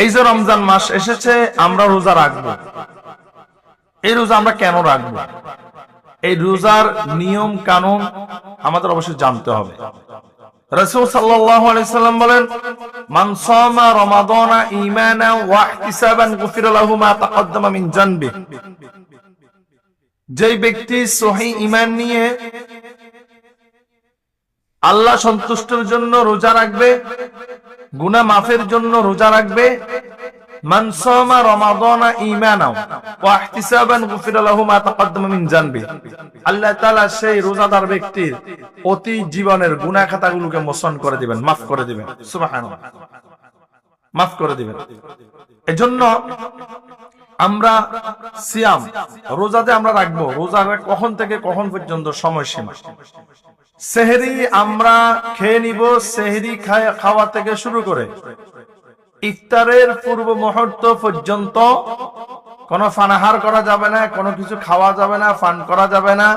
এই যে রমজান মাস এসেছে, আমরা রোজা রাখব। এই রোজা আমরা কেন রাখব? এই রোজার নিয়ম কানুন আমাদের অবশ্যই জানতে হবে। রসুল সাল্লাম বলেন, মান সামা রমাদানা ব্যক্তি সহি ঈমান নিয়ে আল্লাহ সন্তুষ্টের জন্য রোজা রাখবে গুনাহ মাফের জন্য রোজা রাখবে। মান সামা রমাদানা ঈমানা ওয়া ইহতিসাবান গুফিরা লাহু মা তাকদ্দামা মিন জানবি। আল্লাহ তাআলা সেই রোজাদার ব্যক্তির অতি জীবনের করে দিবেন করে দিবেন। করে দিবেন। এজন্য আমরা সিয়াম, রোজাতে আমরা রাখব। রোজা কখন থেকে কখন পর্যন্ত সময়সীমা? সেহরি আমরা খেয়ে নিব, সেহরি খাওয়া থেকে শুরু করে। ইফতারের পূর্ব মুহূর্ত পর্যন্ত কোনো ফানাহার করা যাবে না, কোনো কিছু খাওয়া যাবে না, ফান করা যাবে না,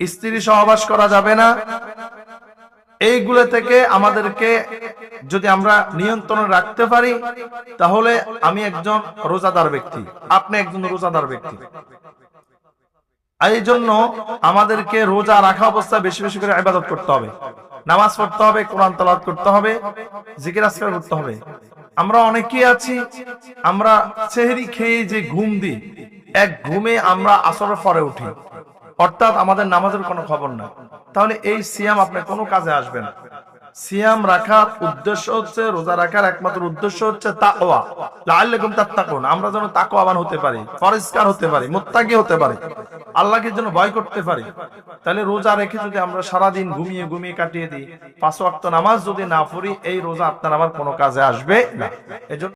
স্ত্রী সহবাস করা যাবে না। এইগুলো থেকে আমাদেরকে যদি আমরা নিয়ন্ত্রণে রাখতে পারি, তাহলে আমি একজন রোজাদার ব্যক্তি। আপনি একজন রোজাদার ব্যক্তি। এই জন্য আমাদেরকে রোজা রাখা অবস্থায় বেশি বেশি করে ইবাদত করতে হবে। নামাজ পড়তে হবে, কোরআন তালাত করতে হবে, জিকির আসকার করতে হবে। আমরা অনেকেই আছি, আমরা সেহরি খেয়ে যে ঘুম দিই, এক ঘুমে আমরা আসরের পরে উঠি। অর্থাৎ আমাদের নামাজের কোনো খবর না তাহলে এই সিয়াম আপনার কোনো কাজে আসবে না। সিয়াম রাখার উদ্দেশ্য হচ্ছে, রোজা রাখার একমাত্র উদ্দেশ্য হচ্ছে তাকওয়া। লাআল্লাকুম তাত্তাকুন, আমরা যেন তাকওয়াবান হতে পারি, পরিষ্কার হতে পারি, মুত্তাকি হতে পারি, আল্লাহকে যেন ভয় করতে পারি। তাহলে রোজা রেখে যদি আমরা সারা দিন ঘুমিয়ে ঘুমিয়ে কাটিয়ে দিই, পাঁচ ওয়াক্ত নামাজ যদি না পড়ি, এই রোজা আপনার আমার কোনো কাজে আসবে না। এজন্য